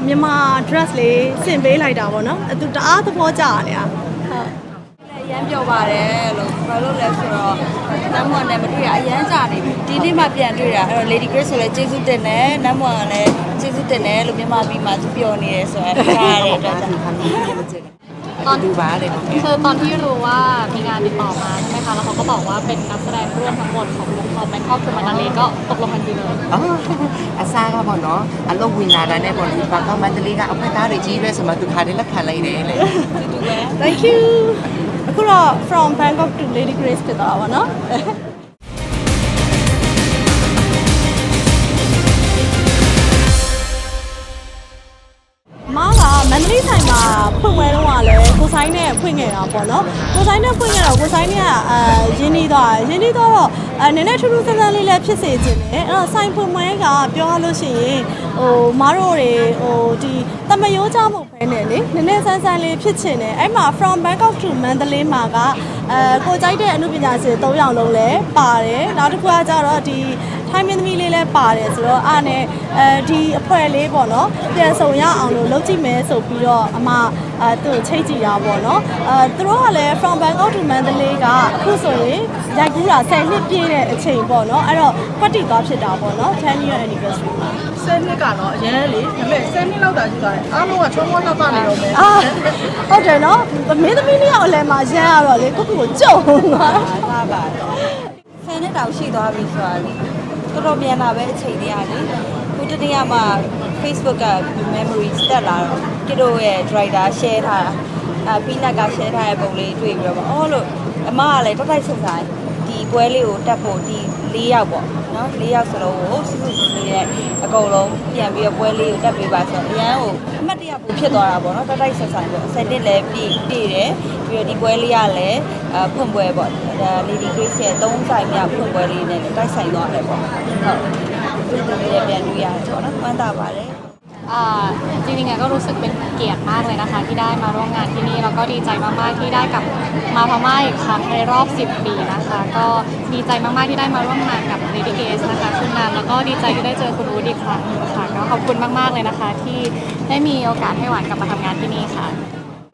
တော့မြန်မာ dress လေးဆင်ပေးလိုက်တာပေါ့နော်အသူတအားသဘောကျရတယ်อ่ะဟုတ်လည်းရမ်းပြောပါတယ်လို့ဘာလို့လဲဆိုတော့နမ်မွန်နဲ့မတွေ့ရအရမ်းကြာနေပြီဒီနေ့မှပြန်တွေ့တာအဲ့တော့ Lady Grace ဆိုလည်းကျေးဇူးတင်တယ်နမ်မွန်ကလည်းကျေးဇူးတင်တယ်လို့မြန်မာပြည်မှာသူပြောနေတယ်ဆိုတော့ကြားရတဲ့အတွက်ကြောင့် ตอนดูบ้าเลยคือตอนที่รู้ว่ามีงานติดต่อมาใช่ไหมคะแล้วเขาก็บอกว่าเป็นนักแสดงร่วมทั้งหมดของวงคอมแบงคอกคือมานาเลก็ตกลงกันทีเลย အော်အစားကပေါ့နော်အလုပ်ဝင်လာတာနဲ့ပေါ့ဒီဘန်ကောက်မန္တလေးကအဖွင့်သားတွေကြီးပဲဆိုမှသူခါလေးလက်ခံလိုက်တယ်လေ thank you အခုတော့ from Bangkok to Lady Grace ဖြစ်သွားတာပေါ့နော် မား န္တလေးဆိုင်မှာဖွင့်ပွဲတော့ကလည်းကိုဆိုင်နဲ့ဖွင့်ခဲ့တာပေါ့နော်ကိုဆိုင်နဲ့ဖွင့်ခဲ့တော့ကိုဆိုင်နဲ့ကအဲရင်းနှီးသွားတယ်ရင်းနှီးသွားတော့အဲနည်းနည်းထူးထူးဆန်းဆန်းလေးလည်းဖြစ်စေခြင်းတယ်အဲ့တော့ဆိုင်ဖွင့်ပွဲကပြောရလို့ရှိရင်ဟိုမားတို့တွေဟိုဒီတမယိုးကြမှုပဲနဲ့လေနည်းနည်းဆန်းဆန်းလေးဖြစ်ချင်တယ်အဲ့မှာ from Bangkok to Mandalay မှာကအဲကိုကြိုက်တဲ့အမှုပညာရှင်၃ယောက်လုံးလည်းပါတယ်နောက်တစ်ခုကကျတော့ဒီ ထိုင်းမင်းသမီးလေးလည်းပါတယ်ဆိုတော့အားနဲ့အဲဒီအဖွဲ့လေးပေါ့နော်ပြန်ဆောင်ရအောင်လို့လုပ်ကြည့်မယ်ဆိုပြီးတော့အမအဲသူ့ကိုချိတ်ကြည့်တာပေါ့နော်အဲသူတို့ကလည်း from Bangkok to Mandalay ကအခုဆိုရင်ရိုက်ကူးတာ10နှစ်ပြည့်တဲ့အချိန်ပေါ့နော်အဲ့တော့ပတ်တိသွားဖြစ်တာပေါ့နော်10 year anniversary မှာဆယ်နှစ်ကတော့အရင်လေဒါပေမဲ့ဆယ်နှစ်လောက်တာရှိသွားတယ်အားလုံးကချောမောနောက်ကနေတော့မယ်အာဟုတ်တယ်နော်မင်းသမီးလေးယောက်အလဲမှာရမ်းရတော့လေကိုယ့်ကိုယ်ကိုကြုံသွားပါပါတယ်ဆယ်နှစ်တောင်ရှိသွားပြီဆိုတာလေ တော်တော်မြန်လာပဲအချိန်တွေကလေခုတနေ့ကမှ Facebook က memory တက်လာတော့ကီတို့ရဲ့ driver share ထားတာအာပီနတ်က share ထားတဲ့ပုံလေးတွေ့ပြီးတော့ပေါ့အော်လို့အမကလည်းတက်တိုက်ဆက်ဆိုင်ဒီပွဲလေးကိုတက်ဖို့ဒီ ၄ယောက်ပေါ့နော်၄ယောက်စလုံးကိုစုစုစုလေးနဲ့အကုန်လုံးပြန်ပြီးတော့ပွဲလေးကိုတက်ပေးပါဆိုတော့အရန်ကိုအမှတ်တရပူဖြစ်သွားတာပေါ့နော်တက်တိုက်ဆက်ဆိုင်ပေါ့ဆက်နှစ်လည်းပြည့်ပြည့်တယ်ပြီးတော့ဒီပွဲလေးကလည်းအဖွင့်ပွဲပေါ့ဒါ Lady Grace ရဲ့၃ဆိုင်မြောက်ဖွင့်ပွဲလေးနဲ့လည်းတိုက်ဆိုင်သွားတယ်ပေါ့ဟုတ်သူတို့လည်းပြန်တွေ့ရတယ်ပေါ့နော်မှန်တာပါတယ်อ่า จริงๆก็รู้สึกเป็นเกียรติมากเลยนะคะ ที่ได้มาร่วมงานที่นี่แล้วก็ดีใจมากๆที่ได้กลับมาพม่าอีกครั้งในรอบ 10 ปีนะคะ ก็ดีใจมากๆที่ได้มาร่วมงานกับ Lady g a z e นะคะคุณนานแล้วก็ดีใจที่ได้เจอคุณอูดอีกครั้งค่ะก็ขอบคุณมากๆเลยนะคะ ที่ได้มีโอกาสให้หวานกลับมาทำงานที่นี่ค่ะ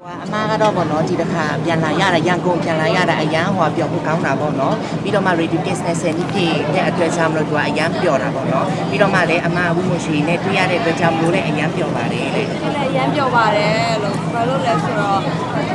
ဟွာအမကတော့ဗောနော်ဒီတစ်ခါပြန်လာရတာရန်ကုန်ပြန်လာရတာအရန်ဟွာပြောဖို့ကောင်းတာဗောနော်ပြီးတော့မှ radio business နဲ့နှစ်ပြည့်တဲ့အတွက်ကြောင့်မလို့သူကအရန်ပြောတာဗောနော်ပြီးတော့မှလည်းအမအခုမရွှေနဲ့တွေ့ရတဲ့အတွက်ကြောင့်မလို့လည်းအရန်ပြောပါတယ်လေဟုတ်တယ်ရမ်းပြောပါတယ်လို့ဘာလို့လဲဆိုတော့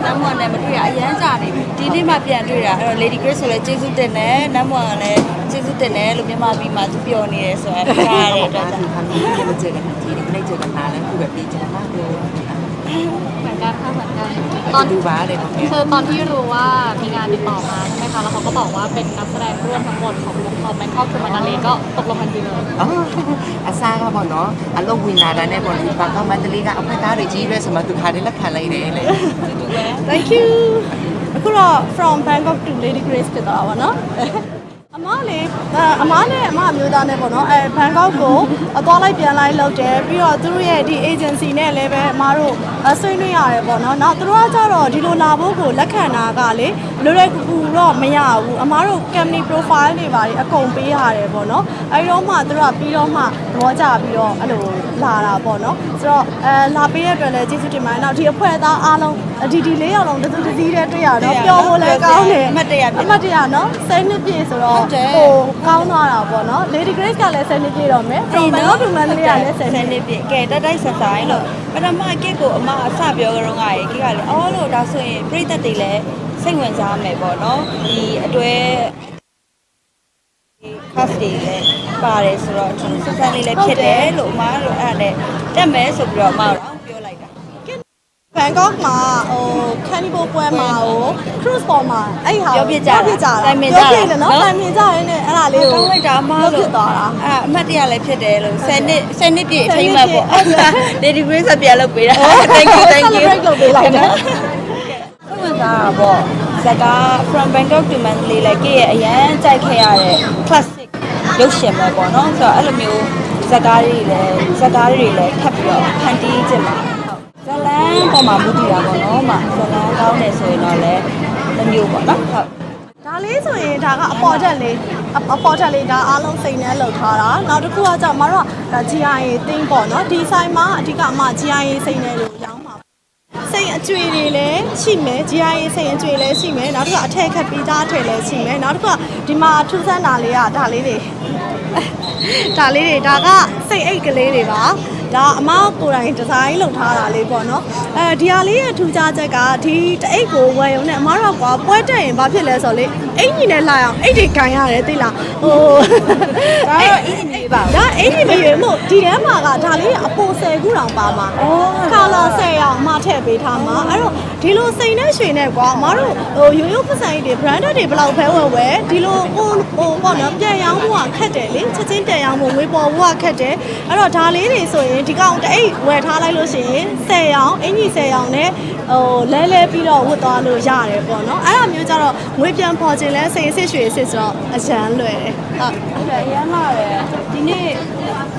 နမ်မွန်နဲ့မတွေ့ရအရန်ကြာနေပြီဒီနေ့မှပြန်တွေ့တာအဲ့တော့ Lady Grace ဆိုလဲကျေးဇူးတင်တယ်နမ်မွန်ကလည်းကျေးဇူးတင်တယ်လို့မြန်မာပြည်မှာသူပြောနေတယ်ဆိုတော့ကြားရတဲ့အတွက်ကြောင့်ဒီခါမျိုးကိုကျေးဇူးတင်တယ်ဒီနေ့ကျေးဇူးတင်တာလည်းခုပဲပြေးချင်တာလို့ านแล้วคือแบบดีใจมากเลย เหมือนกันค่ะเหมือนกันตอน ดูบ้าเลยตรงเนี้ย คือตอนที่รู้ว่ามีงานติดต่อมาใช่ไหมคะ แล้วเขาก็บอกว่าเป็นนักแสดงร่วมทั้งหมดของวงคอมแบงคอกคือมานาเลก็ตกลงกันทีเลย အော်အစားကပေါ့နော်အလုပ်ဝင်လာတာနဲ့ပေါ့ဒီဘန်ကောက်မန္တလေးကအဖွင့်သားတွေကြီးပဲဆိုမှသူခါလေးလက်ခံလိုက်တယ်လေ thank you အခုတော့ from Bangkok to Lady Grace ဖြစ်သွားတာပေါ့နော်အ မလေးအမနဲ့အမအမျိုးသားနဲ့ပေါ့နော်အဲဘန်ကောက်ကိုအသွားလိုက်ပြန်လိုက်လုပ်တယ်ပြီးတော့သူတို့ရဲ့ဒီ agency နဲ့လည်းပဲအမတို့အဆွေးနွေးရတယ်ပေါ့နော်နောက်သူတို့ကကြတော့ဒီလိုလာဖို့ကိုလက်ခံတာကလေလွယ်လွယ်ကူကူတော့မရဘူးအမတို့ company profile တွေပါတယ်အကုန်ပေးရတယ်ပေါ့နော်အဲဒီတော့မှသူတို့ကပြီးတော့မှသဘောကျပြီးတော့အဲ့လိုလာတာပေါ့နော်ဆိုတော့အဲလာပေးတဲ့အတွက်လည်းကျေးဇူးတင်ပါတယ်နောက်ဒီအဖွဲ့သားအားလုံးဒီဒီလေးယောက်လုံးတစ်စုတစ်စည်းတည်းတွေ့ရတော့ပျော်ဖို့လည်းကောင်းတယ်အမှတ်တရဖြစ်အမှတ်တရနော်ဆယ်နှစ်ပြည့်ဆိုတော့ဟုတ်တယ်ဟိုကောင်းသွားတာပေါ့နော် Lady Grace ကလည်းဆယ်နှစ်ပြည့်တော့မယ် from Bangkok to Mandalay ကလည်းဆယ်ဆနှစ်ယ်နှစ်ပြည့်ကဲတက်တိုက်ဆက်ဆိုင်လို့ပထမကစ်ကိုအမအစပြောကြတော့ငါရေကကလည်းအော်လို့ဒါဆိုရင်ပြိသက်တွေလည်းစိတ်ဝင်စားမယ်ပေါ့နော်ဒီအတွဲ class တွေလည်းပါတယ်ဆိုတော့သူစစမ်းလေးလည်းဖြစ်တယ်လို့အမတို့အဲ့ဒါနဲ့တက်မယ်ဆိုပြီးတော့အမတို့ပြောလိုက်တာ ဘန်ကောက်မှာဟိုခန်နီဘိုပွဲမှာဟို cruise ပေါ်မှာအဲ့ဟာပြောပြကြတာပြောပြကြတာတိုင်ပင်ကြတာပြောပြတယ်နော်နော်တိုင်ပင်ကြရင်းနဲ့အဲ့ဒါလေးကိုကောင်းလိုက်တာအမလုပ်လို့ဖြစ်သွားတာအဲ့အမှတ်တရလည်းဖြစ်တယ်လို့10နှစ်10နှစ်ပြည့်အထိမ်းအမှတ်ပေါ့10နှစ်ပြည့် Lady Grace ကပြန်လုပ်ပေးတာ thank you thank you celebrate လုပ်ပေးလိုက်တယ်စိတ်ဝင်စားတာပေါ့ဇက်ကား from Bangkok to Mandalay လည်းကရဲ့အရန်ကြိုက်ခဲ့ရတဲ့ classic ရုပ်ရှင်ပဲပေါ့နော်ဆိုတော့အဲ့လိုမျိုးဇက်ကားတွေလည်းဇက်ကားတွေလည်းခတ်ပြီးတော့ဖန်တီးခြင်းပါဇလန် ပေါ်မှာမူတည်တာပေါ့နော်မဇလန်ကောင်းတယ်ဆိုရင်တော့လည်းတစ်မျိုးပေါ့နော်ဟုတ်ဒါလေးဆိုရင်ဒါကအပေါ်တက်လေးအအပေါ်တက်လေးဒါအားလုံးစိတ်နဲ့လှုပ်ထားတာနောက်တစ်ခုကကြောင့်မတို့ကဒါ GIA တင်းပေါ့နော်ဒီဆိုင်မှာအဓိကအမ GIA စိတ်နဲ့လို့ရောင်းပါစိတ်အကျွေတွေလည်းရှိမယ် GIA စိတ်အကျွေလည်းရှိမယ်နောက်တစ်ခုကအထက်ခက်ပြီးသားအထည်လည်းရှိမယ်နောက်တစ်ခုကဒီမှာထူးဆန်းတာလေးကဒါလေးတွေဒါလေးတွေဒါကစိတ်အိတ်ကလေးတွေပါ ဒါအမကိုယ်တိုင်ဒီဇိုင်းလုပ်ထားတာလေးပေါ့နော်အဲဒီဟာလေးရဲ့ထူးခြားချက်ကဒီတအိတ်ကိုဝယ်ရုံနဲ့အမတို့ကပွဲတက်ရင်ဘာဖြစ်လဲဆိုတော့လေအိတ်ကြီးနဲ့လာအောင်အိတ်တွေကန်ရတယ်သိလားဟိုဒါတော့အင်းကြီးပါဒါအိတ်ကြီးမရွေးမို့ဒီထဲမှာကဒါလေးကအပေါ်ဆယ်ခုတောင်ပါမှာကာလာဆယ်အောင်အမထည့်ပေးထားမှာအဲ့တော့ဒီလိုစိန်နဲ့ရွှေနဲ့ကွာအမတို့ဟိုရိုးရိုးပစံတွေ branded တွေဘယ်လောက်ပဲဝယ်ဝယ်ဒီလိုဟိုဟိုပေါ့နော်ပြန်ရောင်းဖို့ကခက်တယ်လေချက်ချင်းပြန်ရောင်းဖို့ငွေပေါ်ဖို့ကခက်တယ်အဲ့တော့ဒါလေးတွေဆိုရင်ဒီကောင်တအိတ်ဝယ်ထားလိုက်လို့ရှိရင်10ရောင်အင်ကြီး10ရောင်နဲ့ဟိုလဲလဲပြီးတော့ဝတ်သွားလို့ရတယ်ပေါ့နော်အဲ့ဒါမျိုးကြတော့ငွေပြန်ပေါ်ခြင်းလဲစိန်စစ်ရွှေစစ်ဆိုတော့အရန်လွယ်တယ်ဟုတ်အဲ့ဒါရမ်းလာတယ်ဒီနေ့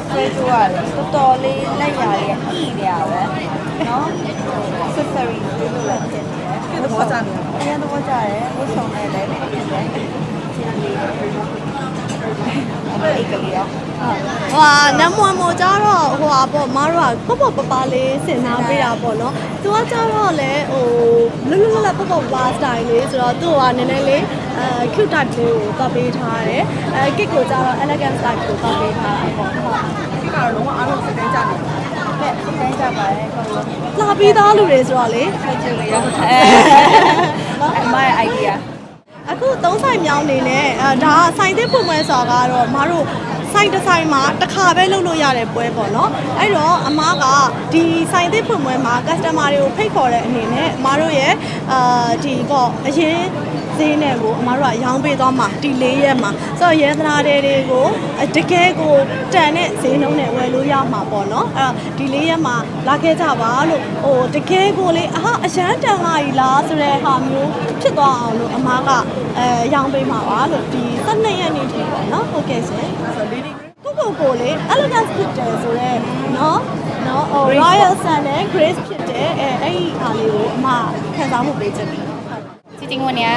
ဆွဲကြိုးရတယ်တော်တော်လေးလက်ရလေးအီးရပဲနော် accessory တွေလို့လည်းဖြစ်နေတယ်ပြည့်တော့ကြတယ်အရင်တော့ကြားတယ်ဝတ်ဆောင်နေတယ်ဖြစ်တယ် အဲ့ဒီကလေးရောဟွာနမွန်မောကြတော့ဟိုဟာပေါ့မတို့ကပေါ့ပေါ့ပပလေးစင်ထားပေးတာပေါ့နော်သူကကြတော့လေဟိုလွတ်လွတ်လပ်လပ်ပေါ့ပေါ့ပါ style လေးဆိုတော့သူ့ကနည်းနည်းလေးအဲ cute type လေးကိုပတ်ပေးထားတယ်အဲ kit ကိုကြတော့ elegant style ကိုပတ်ပေးထားတာပေါ့ဟုတ်ဒီကတော့လုံးဝအားလုံးစတဲ့ကြတယ်တဲ့တိုင်းကြပါတယ်ကောလုံးလာပြီးသားလူတွေဆိုတော့လေဆက်ကြည့်လို့ရအဲအမရဲ့ idea အခုသုံးဆိုင်မြောင်းနေနဲ့အဲဒါကဆိုင်သစ်ဖွင့်ပွဲဆိုတာကတော့မတို့ ဆိုင်တစ်ဆိုင်မှာတစ်ခါပဲလုပ်လို့ရတဲ့ပွဲပေါ့နော်အဲ့တော့အမားကဒီဆိုင်သစ်ဖွင့်ပွဲမှာ customer တွေကိုဖိတ်ခေါ်တဲ့အနေနဲ့အမားတို့ရဲ့အာဒီပေါ့အရင်ဈေးနဲ့ကိုအမားတို့ကရောင်းပေးသွားမှာဒီ၄ရက်မှာဆိုတော့ရဲသနာတွေတွေကိုအတကယ်ကိုတန်တဲ့ဈေးနှုန်းနဲ့ဝယ်လို့ရမှာပေါ့နော်အဲ့တော့ဒီ၄ရက်မှာလာခဲ့ကြပါလို့ဟိုတကယ်ကိုလေအဟာအရန်တန်လာကြီးလားဆိုတဲ့ဟာမျိုးဖြစ်သွားအောင်လို့အမားကအဲရောင်းပေးမှာပါလို့ဒီ 12ရက်နေ့ထိပေါ့နော်ဟုတ်ကဲ့ရှင် အဲ့ဆို lady ကိုကိုကိုလေ elegance ဖြစ်တယ်ဆိုတော့နော်နော်ဟို royal sun နဲ့ grace ဖြစ်တယ်အဲအဲ့ဒီအားလေးကိုအမခံစားမှုပေးချင်တယ်ဟုတ် จริงๆวันเนี้ย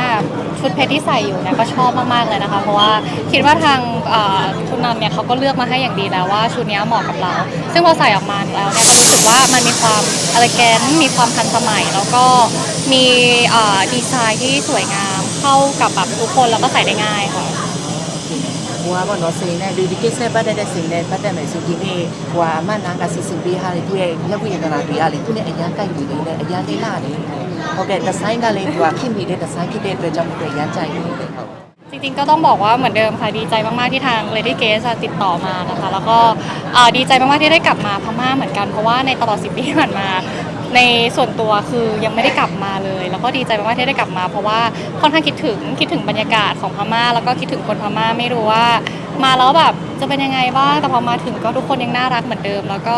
ชุดเพชรที่ใส่อยู่เนี่ยก็ชอบมากๆเลยนะคะ เพราะว่าคิดว่าทางอ่าคุณนันเนี่ยเขาก็เลือกมาให้อย่างดีแล้วว่าชุดเนี้ยเหมาะกับเรา ซึ่งพอใส่ออกมาแล้วเนี่ยก็รู้สึกว่ามันมีความอ l e แกนมีความทันสมัย แล้วก็มีอ่าดีไซน์ที่สวยงามเข้ากับแบบทุกคนแล้วก็ใส่ได้ง่ายค่ะ ဟိုကပေါ့နော်စိန်နဲ့လူဒီကိစ္စပတ်တဲ့စိန်နဲ့ပတ်သက်မယ်ဆိုဒီနေ့ဟိုကအမနာကစီစဉ်ပေးဟာလေသူရဲ့လက်ဝိရကနာတွေကလေသူနဲ့အရန်ကိုက်နေတယ်နဲ့အရန်လေးလာတယ်ဟုတ်ကဲ့ဒီဇိုင်းကလည်းသူကခင်မိတဲ့ဒီဇိုင်းဖြစ်တဲ့အတွက်ကြောင့်မို့ရန်ကြိုက်နေတယ်ဟုတ် จริงๆก็ต้องบอกว่าเหมือนเดิมค่ะดีใจมากๆที่ทาง Lady g a z e ติดต่อมานะคะ แล้วก็อ่าดีใจมากๆที่ได้กลับมาพม่าเหมือนกันเพราะว่าในตลอด10ปีที่ผ่านมา ในส่วนตัวคือยังไม่ได้กลับมาเลย แล้วก็ดีใจมากๆที่ได้กลับมา เพราะว่าค่อนข้างคิดถึงคิดถึงบรรยากาศของพม่า แล้วก็คิดถึงคนพม่าไม่รู้ว่า มาแล้วแบบจะเป็นยังไงบ้างแต่พอมาถึงก็ทุกคนยังน่ารักเหมือนเดิม แล้วก็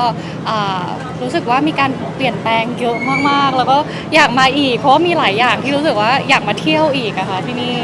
อ่ารู้สึกว่ามีการเปลี่ยนแปลงเยอะมากๆ แล้วก็อยากมาอีกเพราะว่ามีหลายอย่างที่รู้สึกว่าอยากมาเที่ยวอีกอะค่ะที่นี่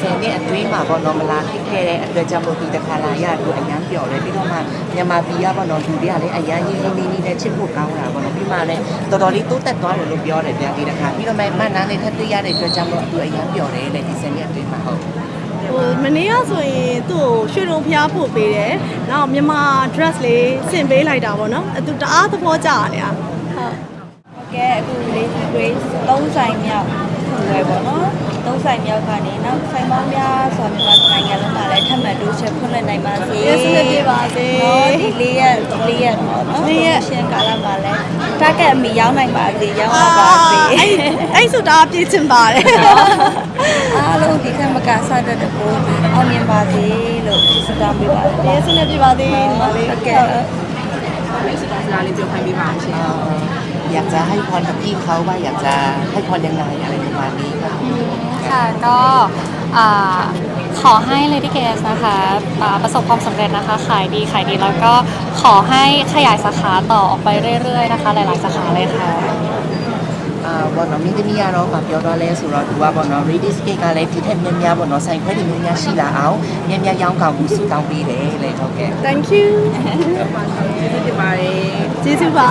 10နှစ်အတွင်းမှာပေါ့နော်မလာဖြစ်ခဲ့တဲ့အတွက်ကြောင့်မို့ဒီတစ်ခါလာရတော့အញ្ញံပျော်တယ်ပြီးတော့မှမြန်မာပြည်ကပေါ့နော်လူတွေကလည်းအញ្ញံကြီးရင်းနေနေတဲ့ချစ်ဖို့ကောင်းတာပေါ့နော်ပြီးမှလည်းတော်တော်လေးတိုးတက်သွားတယ်လို့ပြောတယ်ဗျာဒီတစ်ခါပြီးတော့မှမန်နန်းနဲ့ထပ်တွေ့ရတဲ့အတွက်ကြောင့်မို့သူအញ្ញံပျော်တယ်လေဒီ10နှစ်အတွင်းမှာဟုတ်ဟိုမနေ့ကဆိုရင်သူ့ကိုရွှေတုံဖျားပို့ပေးတယ်။နောက်မြန်မာ dress လေးဆင်ပေးလိုက်တာပေါ့နော်။သူတအားသဘောကျတယ်။ဟုတ်။ဟုတ်ကဲ့အခု Lady Grace ၃ဆိုင်မြောက်ဖွင့်လဲပေါ့နော်။ သုံးဆိုင်မြောက်ကနေနောက်ဆိုင်ပေါင်းများစွာမြန်မာနိုင်ငံလုံးမှာလည်းထပ်မံတိုးချဲ့ဖွင့်လှစ်နိုင်ပါစေ။ယေဆုနဲ့ပြပါစေနော်ဒီလေးရက်လေးရက်ပေါ့နော်လေးရက်ရှင်းကာလမှာလည်း target အမီရောက်နိုင်ပါစေရောက်လာပါစေအဲ့အဲ့ဆိုတအားပြည့်ချင်ပါတယ်အားလုံးဒီကမကစားတဲ့ကိုအောင်မြင်ပါစေလို့ဆုတောင်းပေးပါ။ယေဆုနဲ့ပြပါစေဒီမလေးဟုတ်ကဲ့စကားလေးပြောခိုင်းပေးပါရှင် อยากจะให้พรกับพี่เขาว่าอยากจะให้พรยังไงอะไรประมาณนี้ครับ ค่ะก็อ่าขอให้ Lady g a z นะคะอ่าประสบความสำเร็จนะคะ ขายดีขายดีแล้วก็ขอให้ขยายสาขาต่อออกไปเรื่อยๆนะคะ หลายๆสาขาเลยค่ะ အာဘောနော်မိသမီးကတော့ဗာပြောတော့လဲဆိုတော့သူကဘောနော် ready skate ကလည်းဒီထက်များများဘောနော်ဆိုင်ခွဲတွေများများရှိလာအောင်များများရောင်းကောင်းမှုစုတောင်းပေးတယ်လေဟုတ်ကဲ့ Thank you ကျေးဇူးတင်ပါတယ် ကျေးဇူးပါ